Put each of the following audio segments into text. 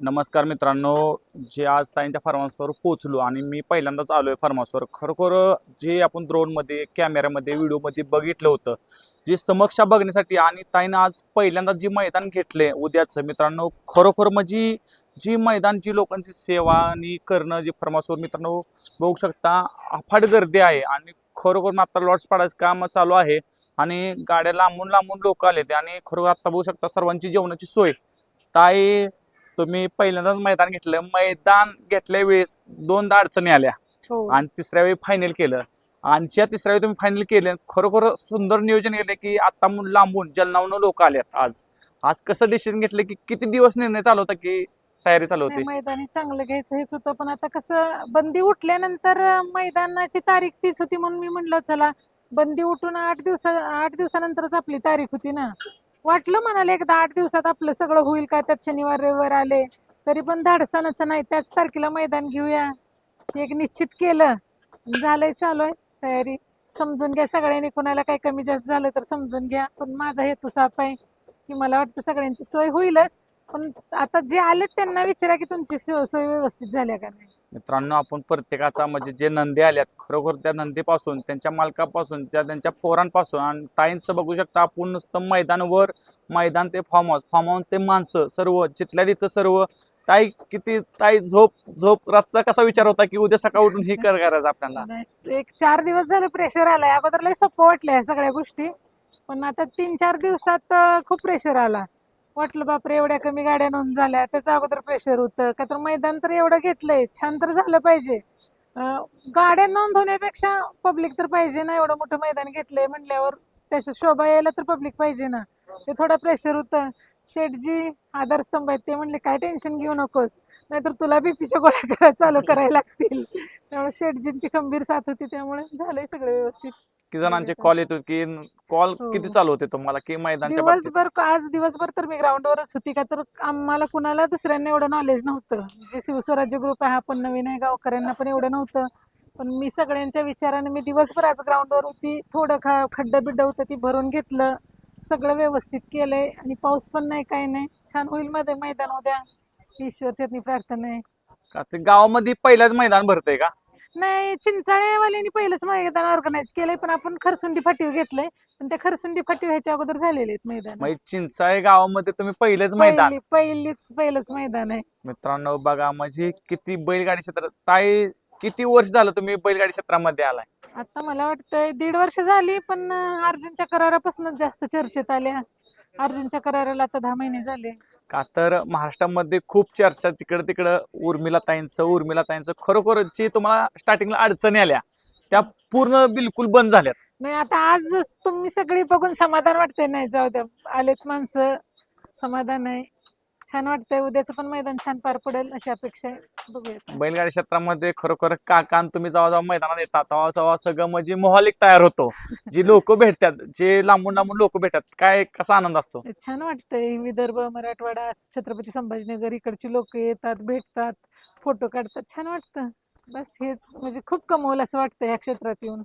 नमस्कार मित्रांनो जे आज ताईंच्या फार्महाऊसवर पोचलो आणि मी पहिल्यांदाच आलो आहे फार्महाऊसवर. खरोखर जे आपण ड्रोनमध्ये कॅमेऱ्यामध्ये व्हिडिओमध्ये बघितलं होतं जे समक्षा बघण्यासाठी आणि ताईनं आज पहिल्यांदा जे मैदान घेतले उद्याचं मित्रांनो खरोखर म्हणजे जी मैदान जी लोकांची सेवा आणि करणं जे फार्महाऊसवर मित्रांनो बघू शकता अफाट गर्दी आहे आणि खरोखर आता लॉट्स पाडायचं काम चालू आहे आणि गाड्या लांबून लांबून लोक आले ते आणि खरोखर आत्ता बघू शकता सर्वांची जेवणाची सोय. ताई तुम्ही पहिल्यांदाच मैदान घेतलं. मैदान घेतल्या वेळेस दोनदा अडचणी आल्या. हो. आणि तिसऱ्या वेळी फायनल केलं. आणि ज्या तिसऱ्या वेळी तुम्ही फायनल केलं खरोखर सुंदर नियोजन केलं की आता लांबून जलनावून लोक आल्यात आज. आज कसं डिसिजन घेतलं की किती दिवस निर्णय चालू होता की तयारी चालू होती? मैदानी चांगलं घ्यायचं हेच होतं. पण आता कसं बंदी उठल्यानंतर मैदानाची तारीख तीच होती म्हणून मी म्हणलं चला बंदी उठून आठ दिवसा आठ दिवसानंतरच आपली तारीख होती ना. वाटलं म्हणाले एकदा आठ दिवसात आपलं सगळं होईल का? त्यात शनिवार रविवार आले तरी पण धाडसानाचं नाही. त्याच तारखेला मैदान घेऊया. एक निश्चित केलं. झालंय चालू आहे तयारी. समजून घ्या सगळ्यांनी. कोणाला काही कमी जास्त झालं तर समजून घ्या. पण माझा हेतू साफ आहे की मला वाटतं सगळ्यांची सोय होईलच. पण आता जे आलेत त्यांना विचारा की तुमची सोय व्यवस्थित झाल्या का नाही. मित्रांनो आपण प्रत्येकाचा म्हणजे जे नंदी आल्यात खरोखर त्या नंदीपासून त्यांच्या मालकापासून त्या त्यांच्या पोरांपासून आणि ताईंचं बघू शकता आपण नुसतं मैदानवर मैदान ते फार्म हाऊस फार्म हाऊस ते माणसं सर्व जिथल्या तिथं सर्व. ताई किती ताई झोप झोप रातचा कसा विचार होता की उद्या सकाळ उठून ही कर करायचं आपल्याला? नाही, एक चार दिवस झालं प्रेशर आलाय. अगोदर लय सोपं वाटलं ह्या सगळ्या गोष्टी. पण आता तीन चार दिवसात अं, खूप प्रेशर आला. वाटलं बापरे एवढ्या कमी गाड्या नोंद झाल्या त्याचं अगोदर प्रेशर होतं. का तर मैदान तर एवढं घेतलंय छान तर झालं पाहिजे. गाड्या नोंद होण्यापेक्षा पब्लिक तर पाहिजे ना एवढं मोठं मैदान घेतलंय म्हणल्यावर त्याच्या शोभा यायला तर पब्लिक पाहिजे ना. ते थोडं प्रेशर होतं. शेठजी आधारस्तंभ आहेत ते म्हणले काय टेन्शन घेऊ नकोस नाहीतर तुला बीपीच्या गोळ्या करायला चालू करायला लागतील. त्यामुळे शेठजींची खंबीर साथ होती त्यामुळे झालंय सगळं व्यवस्थित. किती जणांचे कॉल येतो की कॉल हो. किती चालू होते तुम्हाला की मैदानच्या बाबतीत? दिवसभर आज दिवसभर तर मी ग्राउंडवरच होती का तर आम्हाला कुणाला दुसऱ्यांना एवढं नॉलेज नव्हतं. जे शिवस्वराज्य ग्रुप आहे हा पण नवीन आहे गावकऱ्यांना पण एवढं नव्हतं. पण मी सगळ्यांच्या विचाराने मी दिवसभर आज ग्राउंडवर होती. थोडं खा खड्डं बिड्डं होतं ती भरून घेतलं. सगळं व्यवस्थित केलंय आणि पाऊस पण नाही काही नाही. छान होईल मध्ये मैदान उद्या. ईश्वरच्यातनी प्रार्थना आहे. का ते गावामध्ये पहिल्याच मैदान भरतंय का? नाही चिंचाळेवाल्यांनी पहिलंच मैदान ऑर्गनाईज केलंय पण आपण खरसुंडी फाटीव घेतलंय. पण त्या खरसुंडी फाटीव ह्याच्या अगोदर झालेले आहेत मैदान. म्हणजे चिंचाळे गावामध्ये तुम्ही पहिलेच मैदान. पहिली पहिलीच पहिलंच मैदान आहे. मित्रांनो बघा म्हणजे किती बैलगाडी क्षेत्र ताई किती वर्ष झालं तुम्ही बैलगाडी क्षेत्रामध्ये आलाय? आता मला वाटतंय दीड वर्ष झाली पण अर्जुनच्या करारापासूनच जास्त चर्चेत आल्या. अर्जुनच्या कराराला आता दहा महिने झाले. का तर महाराष्ट्रामध्ये खूप चर्चा तिकडं तिकडं उर्मिला ताईंचं उर्मिला ताईंचं. खरोखर जे तुम्हाला स्टार्टिंगला अडचणी आल्या त्या पूर्ण बिलकुल बंद झाल्यात. नाही आता आज तुम्ही सगळी बघून समाधान वाटते नाही जाऊ द्या. आलेत माणसं. समाधान आहे. छान वाटतंय. उद्याचं पण मैदान छान पार पडेल अशी अपेक्षा आहे. बघूया बैलगाडी क्षेत्रामध्ये खरोखर काका आणि तुम्ही जेव्हा जेव्हा मैदानात येतात तेव्हा तेव्हा सगळं म्हणजे मोहालिक तयार होतो. जी लोक भेटतात जे लांबून लांबून लोक भेटतात काय कसा आनंद असतो? छान वाटतंय. विदर्भ मराठवाडा छत्रपती संभाजीनगर इकडची लोक येतात भेटतात फोटो काढतात. छान वाटतं. बस हेच म्हणजे खूप कमवलं असं वाटतं या क्षेत्रात येऊन.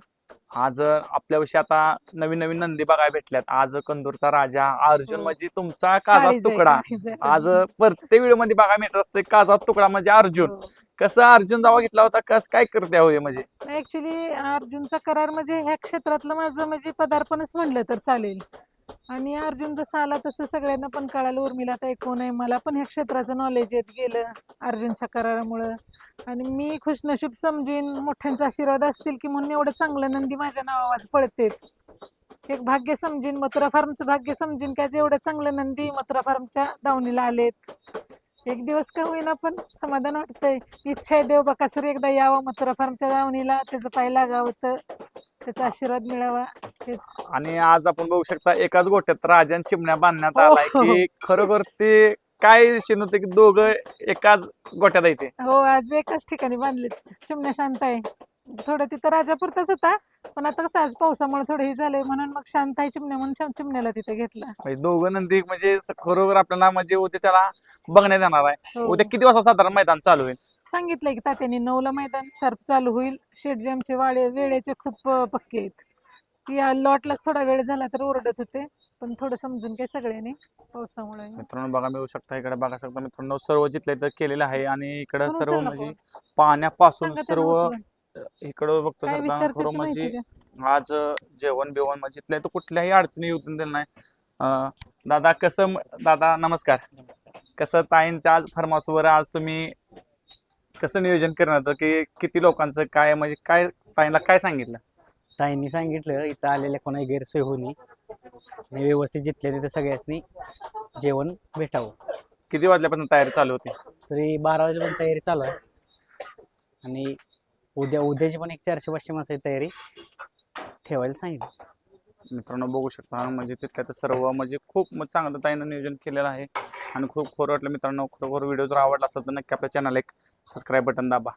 आज आपल्याविषयी आता नवीन नवीन नंदी बघायला भेटल्यात. आज कंदूरचा राजा अर्जुन हो. म्हणजे तुमचा काजा काळीज आहे, तुकडा. काळीज आहे. आज प्रत्येक व्हिडिओमध्ये बघायला मिळत असते काजा तुकडा म्हणजे अर्जुन. हो. कसं अर्जुन जेव्हा घेतला होता कस काय करते होय म्हणजे? ऍक्च्युली अर्जुनचा करार म्हणजे ह्या क्षेत्रातलं माझं म्हणजे पदार्पणच म्हणलं तर चालेल. आणि अर्जुन जसं आला तसं सगळ्यांना पण कळालं उर्मिला आता कोण आहे? मला पण ह्या क्षेत्राचं नॉलेज येत गेलं अर्जुनच्या करारामुळं. आणि मी खुशनशीब समजीन मोठ्यांचा आशीर्वाद असतील की म्हणून एवढं चांगलं नंदी माझ्या नावावाज पडते एक भाग्य समजीन मथुरा फार्मचं भाग्य समजीन की आज एवढं चांगलं नंदी मथुरा फार्मच्या दावणीला आलेत. एक दिवस का होईना पण समाधान वाटतंय. इच्छा आहे देव बकासूर एकदा यावं मथुरा फार्मच्या दावणीला त्याचं पाय लागावं तर त्याचा आशीर्वाद मिळावा. हेच आणि आज आपण बघू शकता एकाच गोट्यात राजन चिमण्या बांधण्यात हो. आलाय की खरोखर ते काय विषय नव्हते की दोघं एकाच गोट्यात येते हो आज एकाच ठिकाणी बांधले चिमण्या शांत आहे. थोडं तिथं राजापुरताच होता पण आता कसं आज पावसामुळे थोडं हे झालंय म्हणून मग शांत आहे चिमण्या म्हणून शां- चिमण्याला तिथे घेतला. म्हणजे दोघं नंदी म्हणजे स- खरोखर आपल्याला म्हणजे उद्या त्याला बघण्यात येणार आहे. हो. उद्या किती वाजता साधारण मैदान चालू होईल? सांगितलंय की तात्याने नऊला मैदान शार्प चालू होईल. शेटजी आमचे वाळे वेळेचे खूप अं, पक्के आहेत. की लॉटलाच थोडा वेळ झाला तर ओरडत होते पण थोडं समजून काय सगळ्यांनी पावसामुळे मित्रांनो बघा मिळू शकता इकडे बघा शकता मित्रांनो सर्व जिथले तर केलेलं आहे आणि इकडं सर्व म्हणजे? पाण्यापासून सर्व. इकडं बघतो खरं म्हणजे. आज जेवण बिवण म्हणजे इथल्या तर कुठल्याही अडचणी येऊ दिलं नाही दादा कसं दादा नमस्कार कसं ताईंच्या आज फार्मासवर आज तुम्ही कसं नियोजन करणार की किती लोकांचं काय म्हणजे काय ताईंना काय सांगितलं ताईंनी सांगितलं इथं आलेल्या कोणाही गैरसोय होणी आणि व्यवस्थित जिथल्या तिथं सगळ्यांनी जेवण भेटावं. किती वाजल्यापासून तयारी चालू होती? तरी बारा वाजेपर्यंत तयारी चालू आहे. आणि उद्या उद्याची पण एक चारशे पाचशे माणसाची तयारी ठेवायला सांगितलं. मित्रांनो बघू शकता म्हणजे तिथल्या तर सर्व म्हणजे खूप चांगलं ताईनं नियोजन केलेलं आहे. आणि खूप खरं वाटलं मित्रांनो खरोखर व्हिडिओ जर आवडला असेल तर नक्की आपल्या चॅनल एक सबस्क्राईब बटन दाबा.